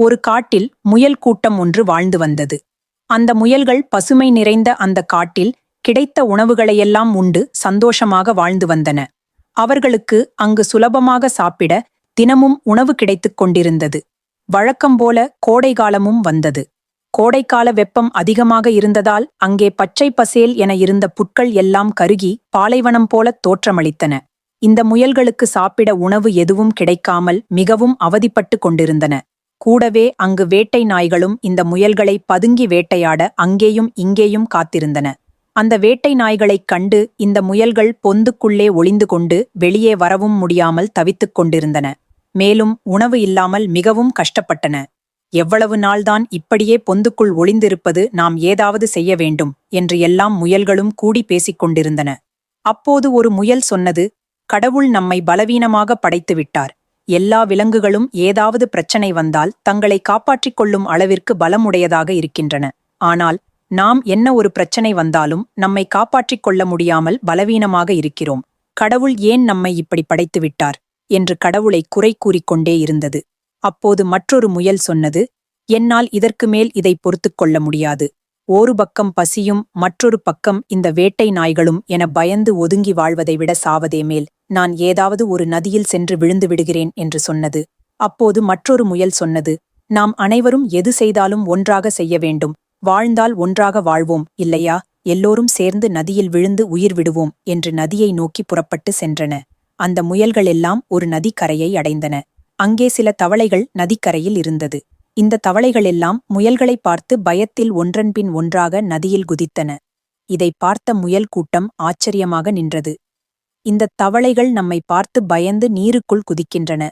ஒரு காட்டில் முயல் கூட்டம் ஒன்று வாழ்ந்து வந்தது. அந்த முயல்கள் பசுமை நிறைந்த அந்த காட்டில் கிடைத்த உணவுகளையெல்லாம் உண்டு சந்தோஷமாக வாழ்ந்து வந்தன. அவர்களுக்கு அங்கு சுலபமாக சாப்பிட தினமும் உணவு கிடைத்துக் கொண்டிருந்தது. வழக்கம்போல கோடை காலமும் வந்தது. கோடைக்கால வெப்பம் அதிகமாக இருந்ததால் அங்கே பச்சை பசேல் என இருந்த புட்கள் எல்லாம் கருகி பாலைவனம் போலத் தோற்றமளித்தன. இந்த முயல்களுக்கு சாப்பிட உணவு எதுவும் கிடைக்காமல் மிகவும் அவதிப்பட்டு கொண்டிருந்தன. கூடவே அங்கு வேட்டை நாய்களும் இந்த முயல்களை பதுங்கி வேட்டையாட அங்கேயும் இங்கேயும் காத்திருந்தன. அந்த வேட்டை நாய்களைக் கண்டு இந்த முயல்கள் பொந்துக்குள்ளே ஒளிந்து கொண்டு வெளியே வரவும் முடியாமல் தவித்துக் கொண்டிருந்தன. மேலும் உணவு இல்லாமல் மிகவும் கஷ்டப்பட்டன. எவ்வளவு நாள்தான் இப்படியே பொந்துக்குள் ஒளிந்திருப்பது நாம் ஏதாவது செய்ய வேண்டும் என்று எல்லாம் முயல்களும் கூடி பேசிக் கொண்டிருந்தன. அப்போது ஒரு முயல் சொன்னது கடவுள் நம்மை பலவீனமாக படைத்துவிட்டார். எல்லா விலங்குகளும் ஏதாவது பிரச்சனை வந்தால் தங்களை காப்பாற்றிக் கொள்ளும் அளவிற்கு பலமுடையதாக இருக்கின்றன. ஆனால் நாம் என்ன ஒரு பிரச்சனை வந்தாலும் நம்மை காப்பாற்றிக் கொள்ள முடியாமல் பலவீனமாக இருக்கிறோம். கடவுள் ஏன் நம்மை இப்படி படைத்துவிட்டார்? என்று கடவுளை குறை கூறிக்கொண்டே இருந்தது. அப்போது மற்றொரு முயல் சொன்னது என்னால் இதற்கு மேல் இதை பொறுத்துக் கொள்ள முடியாது. ஒரு பக்கம் பசியும் மற்றொரு பக்கம் இந்த வேட்டை நாய்களும் என பயந்து ஒதுங்கி வாழ்வதை விட சாவதே மேல். நான் ஏதாவது ஒரு நதியில் சென்று விழுந்து விடுகிறேன் என்று சொன்னது. அப்போது மற்றொரு முயல் சொன்னது நாம் அனைவரும் எது செய்தாலும் ஒன்றாக செய்ய வேண்டும். வாழ்ந்தால் ஒன்றாக வாழ்வோம் இல்லையா? எல்லோரும் சேர்ந்து நதியில் விழுந்து உயிர் விடுவோம் என்று நதியை நோக்கி புறப்பட்டு சென்றன. அந்த முயல்களெல்லாம் ஒரு நதிக்கரையை அடைந்தன. அங்கே சில தவளைகள் நதிக்கரையில் இருந்தது. இந்த தவளைகளெல்லாம் முயல்களை பார்த்து பயத்தில் ஒன்றன்பின் ஒன்றாக நதியில் குதித்தன. இதை பார்த்த முயல் கூட்டம் ஆச்சரியமாக நின்றது. இந்த தவளைகள் நம்மை பார்த்து பயந்து நீருக்குள் குதிக்கின்றன.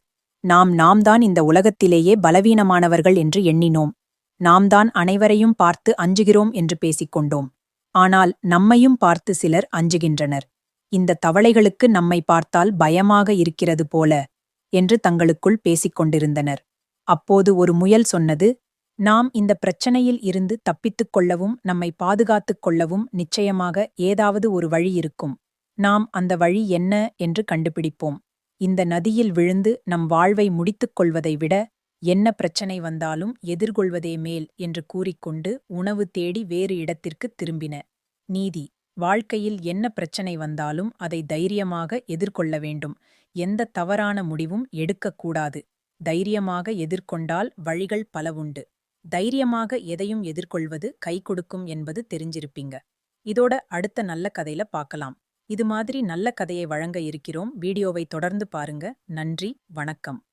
நாம் நாம்தான் இந்த உலகத்திலேயே பலவீனமானவர்கள் என்று எண்ணினோம். நாம் தான் அனைவரையும் பார்த்து அஞ்சுகிறோம் என்று பேசிக்கொண்டோம். ஆனால் நம்மையும் பார்த்து சிலர் அஞ்சுகின்றனர். இந்த தவளைகளுக்கு நம்மை பார்த்தால் பயமாக இருக்கிறது போல என்று தங்களுக்குள் பேசிக் கொண்டிருந்தனர் அப்போது ஒரு முயல் சொன்னது நாம் இந்த பிரச்சனையில் இருந்து தப்பித்துக் கொள்ளவும் நம்மை பாதுகாத்துக் கொள்ளவும் நிச்சயமாக ஏதாவது ஒரு வழி இருக்கும். நாம் அந்த வழி என்ன என்று கண்டுபிடிப்போம். இந்த நதியில் விழுந்து நம் வாழ்வை முடித்துக் கொள்வதை விட என்ன பிரச்சனை வந்தாலும் எதிர்கொள்வதே மேல் என்று கூறிக்கொண்டு உணவு தேடி வேறு இடத்திற்குத் திரும்பின. நீதி. வாழ்க்கையில் என்ன பிரச்சனை வந்தாலும் அதை தைரியமாக எதிர்கொள்ள வேண்டும். எந்த தவறான முடிவும் எடுக்கக்கூடாது. தைரியமாக எதிர்கொண்டால் வழிகள் பலவுண்டு தைரியமாக எதையும் எதிர்கொள்வது கை கொடுக்கும் என்பது தெரிஞ்சிருப்பீங்க. இதோட அடுத்த நல்ல கதையில பார்க்கலாம். இது மாதிரி நல்ல கதையை வழங்க இருக்கிறோம். வீடியோவை தொடர்ந்து பாருங்க. நன்றி. வணக்கம்.